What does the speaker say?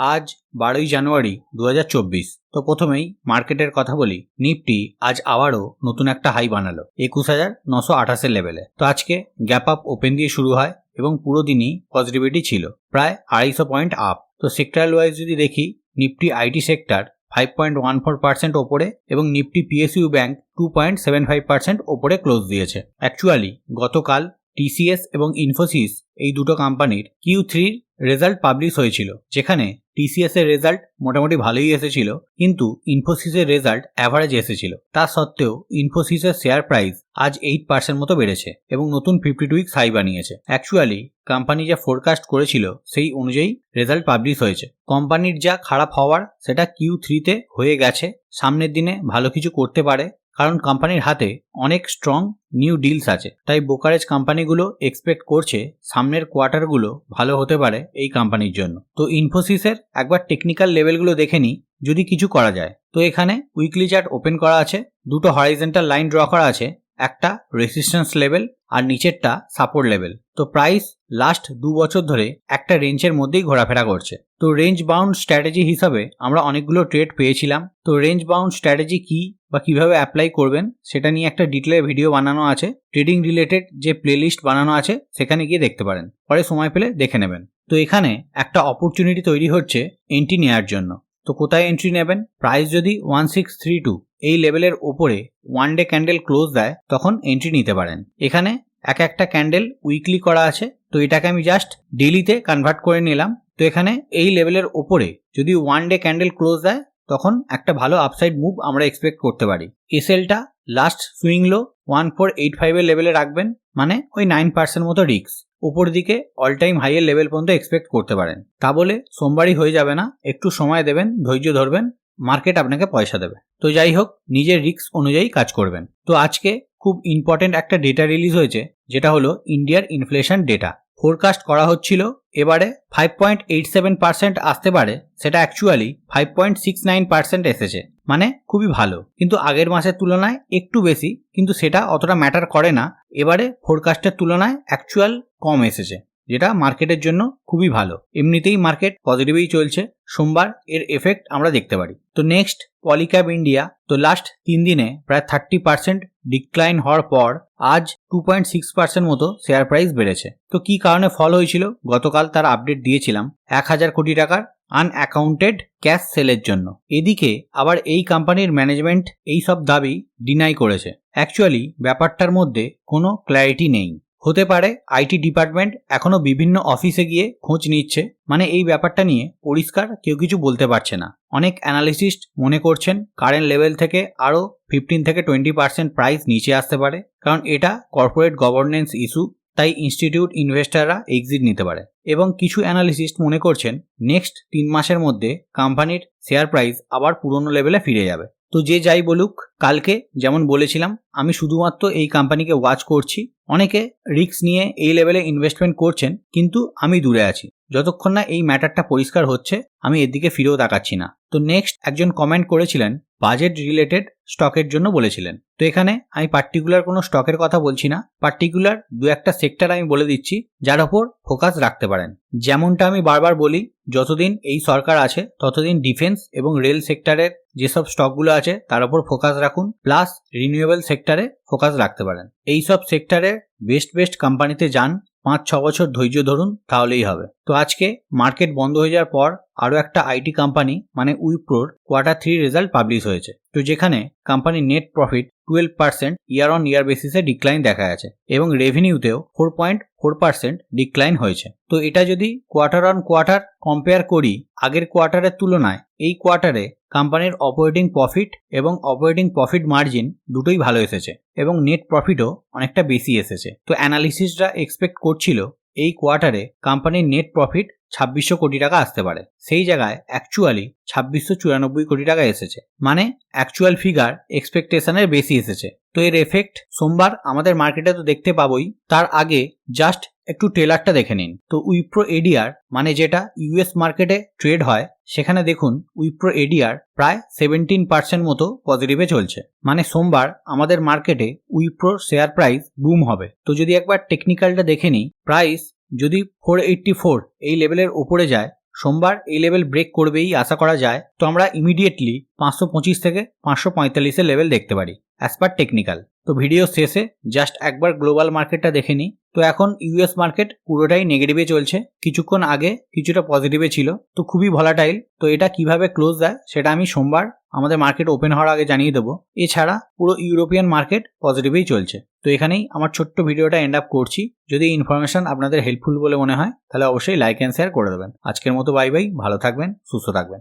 আজ বারোই জানুয়ারি দু হাজার চব্বিশ। তো প্রথমেই মার্কেটের কথা বলি। নিফটি আজ আবারও নতুন একটা হাই বানালো, একুশ হাজার নশো আঠাশের লেভেলে তো আজকে গ্যাপ আপ ওপেন দিয়ে শুরু হয় এবং পুরো দিনই পজিটিভিটি ছিল, প্রায় আড়াইশো পয়েন্ট আপ তো সেক্টরাল ওয়াইজ যদি দেখি, Nifty IT sector five point one four percent ওপরে এবং Nifty PSU bank two point seven five percent ওপরে ক্লোজ দিয়েছে। অ্যাকচুয়ালি গতকাল টিসিএস এবং ইনফোসিস এই দুটো কোম্পানির কিউ থ্রির রেজাল্ট পাবলিশ হয়েছিল, যেখানে টিসিএস এর রেজাল্ট মোটামুটি ভালোই এসেছিল, কিন্তু ইনফোসিসের রেজাল্ট অ্যাভারেজ এসেছিল। তা সত্ত্বেও ইনফোসিসের শেয়ার প্রাইস আজ এইট পার্সেন্ট মতো বেড়েছে এবং নতুন ফিফটি টু উইক্স হাই বানিয়েছে। অ্যাকচুয়ালি কোম্পানি যা ফোরকাস্ট করেছিল সেই অনুযায়ী রেজাল্ট পাবলিশ হয়েছে। কোম্পানির যা খারাপ হওয়ার, সেটা কিউ থ্রিতে হয়ে গেছে। সামনের দিনে ভালো কিছু করতে পারে কারণ কোম্পানির হাতে অনেক স্ট্রং নিউ ডিলস আছে। তাই ব্রোকারেজ কোম্পানিগুলো এক্সপেক্ট করছে সামনের কোয়ার্টারগুলো ভালো হতে পারে এই কোম্পানির জন্য। তো ইনফোসিসের একবার টেকনিক্যাল লেভেলগুলো দেখে নিই, যদি কিছু করা যায়। তো এখানে উইকলি চার্ট ওপেন করা আছে, দুটো হরাইজেন্টাল লাইন ড্র করা আছে একটা রেসিস্ট্যান্স লেভেল আর নিচেরটা সাপোর্ট লেভেল তো প্রাইস লাস্ট দু বছর ধরে একটা রেঞ্জের মধ্যেই ঘোরাফেরা করছে। তো রেঞ্জ বাউন্ড স্ট্র্যাটেজি হিসাবে আমরা অনেকগুলো ট্রেড পেয়েছিলাম। তো রেঞ্জ বাউন্ড স্ট্র্যাটেজি কি বা কীভাবে অ্যাপ্লাই করবেন সেটা নিয়ে একটা ডিটেলে ভিডিও বানানো আছে। ট্রেডিং রিলেটেড যে প্লেলিস্ট বানানো আছে সেখানে গিয়ে দেখতে পারেন। পরে সময় পেলে দেখে নেবেন। তো এখানে একটা অপরচুনিটি তৈরি হচ্ছে এন্ট্রি নেওয়ার জন্য। তো কোথায় এন্ট্রি নেবেন? প্রাইস যদি ওয়ান সিক্স থ্রি টু এই লেভেলের ওপরে ওয়ান ডে ক্যান্ডেল ক্লোজ দেয়, তখন এন্ট্রি নিতে পারেন। এখানে এক একটা ক্যান্ডেল উইকলি করা আছে, তো এটাকে আমি জাস্ট ডেলিতে কনভার্ট করে নিলাম। তো এখানে এই লেভেলের ওপরে যদি ওয়ান ডে ক্যান্ডেল ক্লোজ দেয়, তখন একটা ভালো আপসাইড মুভ আমরা এক্সপেক্ট করতে পারি। এসএলটা last swing low one four eight ফাইভের লেভেলে রাখবেন মানে ওই নাইন পার্সেন্ট মতো রিক্স উপর দিকে অল টাইম হাইয়ের লেভেল পর্যন্ত এক্সপেক্ট করতে পারেন। তা বলে সোমবারই হয়ে যাবে না, একটু সময় দেবেন, ধৈর্য ধরবেন মার্কেট আপনাকে পয়সা দেবে। তো যাই হোক নিজের রিস্ক অনুযায়ী কাজ করবেন। তো আজকে খুব ইম্পর্টেন্ট একটা ডেটা রিলিজ হয়েছে, যেটা হলো ইন্ডিয়ার ইনফ্লেশন ডেটা ফোরকাস্ট করা হচ্ছিল, এবারে five point eight seven percent আসতে পারে, সেটা actually five point six nine percent এসেছে। মানে খুবই ভালো। কিন্তু আগের মাসের তুলনায় একটু বেশি, কিন্তু সেটা অতটা ম্যাটার করে না। এবারে ফোরকাস্টের তুলনায় অ্যাকচুয়াল কম এসেছে। যেটা মার্কেটের জন্য খুবই ভালো। এমনিতেই মার্কেট পজিটিভই চলছে। সোমবার এর এফেক্ট আমরা দেখতে পারি। তো নেক্সট পলিক্যাব ইন্ডিয়া তো লাস্ট তিন দিনে প্রায় থার্টি পার্সেন্ট ডিক্লাইন হওয়ার পর আজ টু পয়েন্ট সিক্স পার্সেন্ট মতো শেয়ার প্রাইস বেড়েছে। তো কি কারণে ফল হয়েছিল? গতকাল তার আপডেট দিয়েছিলাম। এক হাজার কোটি টাকার আনঅ্যাকাউন্টেড ক্যাশ সেলের জন্য। এদিকে আবার এই কোম্পানির ম্যানেজমেন্ট এই সব দাবি ডিনাই করেছে। অ্যাকচুয়ালি ব্যাপারটার মধ্যে কোনো ক্ল্যারিটি নেই। হতে পারে আইটি ডিপার্টমেন্ট এখনও বিভিন্ন অফিসে গিয়ে খোঁজ নিচ্ছে। মানে এই ব্যাপারটা নিয়ে পরিষ্কার কেউ কিছু বলতে পারছে না। অনেক অ্যানালিসিস্ট মনে করছেন কারেন্ট লেভেল থেকে আরও ফিফটিন থেকে টোয়েন্টি পার্সেন্ট প্রাইস নিচে আসতে পারে। কারণ এটা কর্পোরেট গভর্নেন্স ইস্যু তাই ইনস্টিটিউট ইনভেস্টাররা এক্সিট নিতে পারে। এবং কিছু অ্যানালিসিস্ট মনে করছেন নেক্সট তিন মাসের মধ্যে কোম্পানির শেয়ার প্রাইস আবার পুরনো লেভেলে ফিরে যাবে। তো যে যাই বলুক, কালকে যেমন বলেছিলাম, আমি শুধুমাত্র এই কোম্পানিকে ওয়াচ করছি। অনেকে রিস্ক নিয়ে এই লেভেলে ইনভেস্টমেন্ট করছেন, কিন্তু আমি দূরে আছি। যতক্ষণ না এই ম্যাটারটা পরিষ্কার হচ্ছে, আমি এর দিকে ফিরেও তাকাচ্ছি না। তো নেক্সট একজন কমেন্ট করেছিলেন বাজেট রিলেটেড স্টকের জন্য বলেছিলেন। তো এখানে আমি পার্টিকুলার কোনো স্টকের কথা বলছি না পার্টিকুলার দু একটা সেক্টর আমি বলে দিচ্ছি, যার ওপর ফোকাস রাখতে পারেন। যেমনটা আমি বারবার বলি, যতদিন এই সরকার আছে, ততদিন ডিফেন্স এবং রেল সেক্টরের যেসব স্টকগুলো আছে তার উপর ফোকাস রাখুন প্লাস রিনিউয়েবল সেক্টরে ফোকাস রাখতে পারেন। এই সব সেক্টরে বেস্ট বেস্ট কোম্পানিতে যান পাঁচ ছ বছর ধৈর্য ধরুন, তাহলেই হবে। তো আজকে মার্কেট বন্ধ হয়ে যাওয়ার পর আরও একটা আইটি কোম্পানি মানে উইপ্রোর কোয়ার্টার থ্রি রেজাল্ট পাবলিশ হয়েছে। তো যেখানে কোম্পানির net profit twelve percent year on year বেসিসে ডিক্লাইন দেখা গেছে এবং রেভিনিউতেও four point four percent decline হয়েছে। তো এটা যদি কোয়ার্টার অন কোয়ার্টার কম্পেয়ার করি, আগের কোয়ার্টারের তুলনায় এই কোয়ার্টারে কোম্পানির অপারেটিং প্রফিট এবং অপারেটিং প্রফিট মার্জিন দুটোই ভালো এসেছে এবং নেট প্রফিটও অনেকটা বেশি এসেছে। তো অ্যানালিসিসরা এক্সপেক্ট করছিল এই কোয়ার্টারে কোম্পানির নেট প্রফিট ছাব্বিশশো কোটি টাকা আসতে পারে। সেই জায়গায় অ্যাকচুয়ালি ছাব্বিশশো চুরানব্বই কোটি টাকা এসেছে। মানে অ্যাকচুয়াল ফিগার এক্সপেকটেশনের বেশি এসেছে। তো এর এফেক্ট সোমবার আমাদের মার্কেটে তো দেখতে পাবই। তার আগে জাস্ট একটু ট্রেলারটা দেখে নিন। তো উইপ্রো এডিআর মানে যেটা ইউএস মার্কেটে ট্রেড হয়, সেখানে দেখুন উইপ্রো এডিআর প্রায় সেভেন্টিন পার্সেন্ট মতো পজিটিভে চলছে। মানে সোমবার আমাদের মার্কেটে উইপ্রোর শেয়ার প্রাইস বুম হবে। তো যদি একবার টেকনিক্যালটা দেখে নিই প্রাইস যদি ফোর এইট্টি ফোর এই লেভেলের ওপরে যায়, সোমবার এই লেভেল ব্রেক করবেই আশা করা যায়। তো আমরা ইমিডিয়েটলি পাঁচশো পঁচিশ থেকে পাঁচশো পঁয়তাল্লিশের লেভেল দেখতে পারি অ্যাজ পার টেকনিক্যাল তো ভিডিও শেষে জাস্ট একবার গ্লোবাল মার্কেটটা দেখে নিই। তো এখন ইউএস মার্কেট পুরোটাই নেগেটিভে চলছে। কিছুক্ষণ আগে কিছুটা পজিটিভে ছিল। তো খুবই ভলাটাইল তো এটা কীভাবে ক্লোজ দেয় সেটা আমি সোমবার আমাদের মার্কেট ওপেন হওয়ার আগে জানিয়ে দেবো। এছাড়া পুরো ইউরোপিয়ান মার্কেট পজিটিভেই চলছে। তো এখানেই আমার ছোট্ট ভিডিওটা এন্ড আপ করছি। যদি ইনফরমেশন আপনাদের হেল্পফুল বলে মনে হয়, তাহলে অবশ্যই লাইক অ্যান্ড শেয়ার করে দেবেন। আজকের মতো বাই বাই ভালো থাকবেন, সুস্থ থাকবেন।